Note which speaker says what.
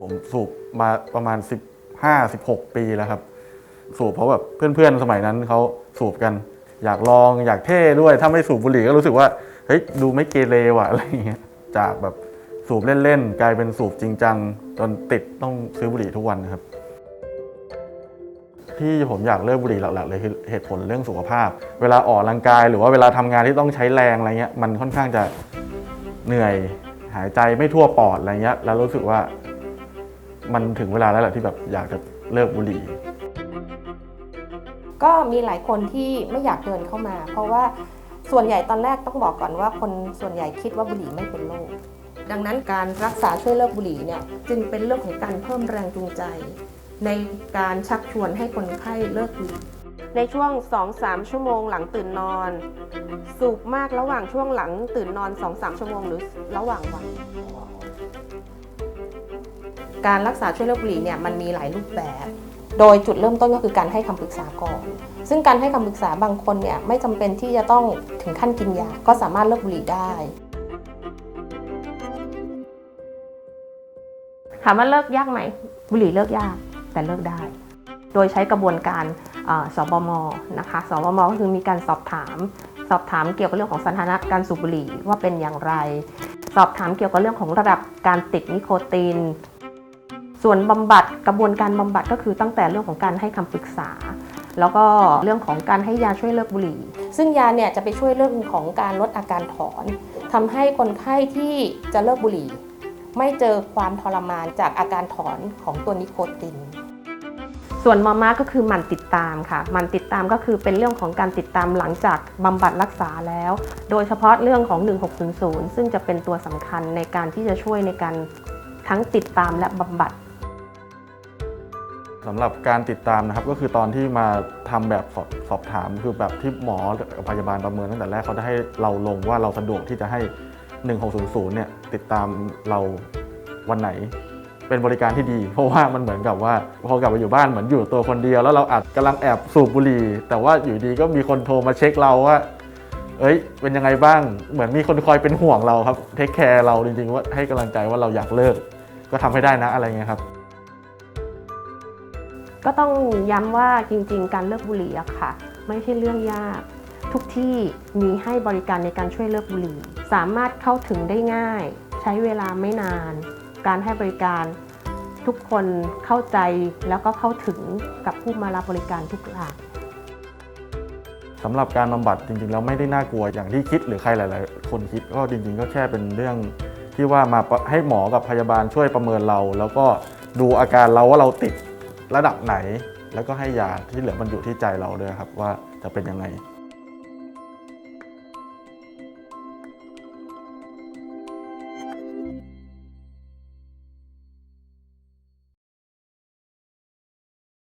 Speaker 1: ผมสูบมาประมาณ 15 16 ปีแล้วครับ สูบเพราะแบบเพื่อนๆ สมัยนั้นเขาสูบกัน อยากลองอยากเท่ด้วย ถ้าไม่สูบบุหรี่ก็รู้สึกว่าเฮ้ยดูไม่เกเรว่ะอะไรอย่างเงี้ยจากแบบสูบเล่นๆ กลายเป็นสูบจริงจังจนติดต้องซื้อบุหรี่ทุกวันนะครับ ที่ผมอยากเลิกบุหรี่หลักๆเลยคือเหตุผลเรื่องสุขภาพ เวลาออกกำลังกาย หรือว่าเวลาทำงานที่ต้องใช้แรงอะไรเงี้ยมันค่อนข้างจะเหนื่อยหายใจไม่ทั่วปอดอะไรเงี้ยแล้วรู้สึกว่า มันถึงเวลาแล้วแหละที่แบบอยากจะเลิกบุหรี่
Speaker 2: ก็มีหลายคนที่ไม่อยากเดินเข้ามา เพราะว่าส่วนใหญ่ตอนแรกต้องบอกก่อนว่าคนส่วนใหญ่คิดว่าบุหรี่ไม่เป็นโรคดังนั้นการรักษาช่วยเลิกบุหรี่เนี่ยจึงเป็นเรื่องของการเพิ่มแรงจูงใจ ในการชักชวนให้คนไข้เลิกบุหรี่ในช่วง 2-3 ชั่วโมงหลังตื่นนอน สูบมากระหว่างช่วงหลังตื่นนอน 2-3 ชั่วโมงหรือระหว่างวัน การรักษาช่วยเลิกบุหรี่เนี่ยมันมีหลายรูปแบบ โดยจุดเริ่มต้นก็คือการให้คำปรึกษาก่อน ซึ่งการให้คำปรึกษาบางคนเนี่ยไม่จำเป็นที่จะต้องถึงขั้นกินยา ก็สามารถเลิกบุหรี่ได้ถามว่าเลิกยากไหมบุหรี่เลิกยากแต่เลิกได้ โดยใช้กระบวนการอ่อสบมนะคะสบมก็คือมีการสอบถาม สอบถามเกี่ยวกับเรื่องของสถานะการสูบบุหรี่ว่าเป็นอย่างไร สอบถามเกี่ยวกับเรื่องของระดับการติดนิโคติน ส่วนบำบัดกระบวนการบำบัดก็คือตั้งแต่เรื่องของการให้คำปรึกษา แล้วก็เรื่องของการให้ยาช่วยเลิกบุหรี่ ซึ่งยาเนี่ยจะไปช่วยเรื่องของการลดอาการถอนทำให้คนไข้ที่จะเลิกบุหรี่ ไม่เจอความทรมานจากอาการถอนของตัวนิโคตินส่วนมาม่าก็คือหมันติดตามค่ะหมันติดตามก็คือเป็นเรื่องของการติดตามหลังจากบำบัดรักษาแล้ว โดยเฉพาะเรื่องของ 1600 ซึ่งจะเป็นตัวสำคัญในการที่จะช่วยในการทั้งติดตามและบำบัด
Speaker 1: สำหรับการติดตามนะครับก็คือตอนที่มาทำแบบสอบสอบถาม คือแบบที่หมอกับพยาบาลประเมินตั้งแต่แรกเขาจะให้เราลงว่าเราสะดวกที่จะให้ 1600 เนี่ยติดตามเราวันไหน เป็นบริการที่ดี เพราะว่ามันเหมือนกับว่าพอกลับไปอยู่บ้านเหมือนอยู่ตัวคนเดียว แล้วเราอาจกำลังแอบสูบบุหรี่แต่ว่าอยู่ดีก็มีคนโทรมาเช็คเราว่า เอ้ย เป็นยังไงบ้าง เหมือนมีคนคอยเป็นห่วงเราครับเทคแคร์เราจริงๆว่าให้กำลังใจว่าเราอยากเลิก ก็ทำให้ได้นะอะไรเงี้ยครับ
Speaker 2: ก็ต้องย้ำว่าจริง ๆ การเลิกบุหรี่อะค่ะ ไม่ใช่เรื่องยาก ทุกที่มีให้บริการในการช่วยเลิกบุหรี่ สามารถเข้าถึงได้ง่าย ใช้เวลาไม่นาน การให้บริการทุกคนเข้าใจแล้วก็เข้าถึงกับผู้มารับบริการทุกราย
Speaker 1: สำหรับการบำบัดจริงๆแล้วไม่ได้น่ากลัวอย่างที่คิดหรือใครหลาย ๆ คนคิดก็จริง ๆ ก็แค่เป็นเรื่องที่ว่ามาให้หมอกับพยาบาลช่วยประเมินเรา แล้วก็ดูอาการเราว่าเราติด ระดับไหน แล้วก็ให้ยาที่เหลือมันอยู่ที่ใจเราด้วยครับว่าจะเป็นยังไง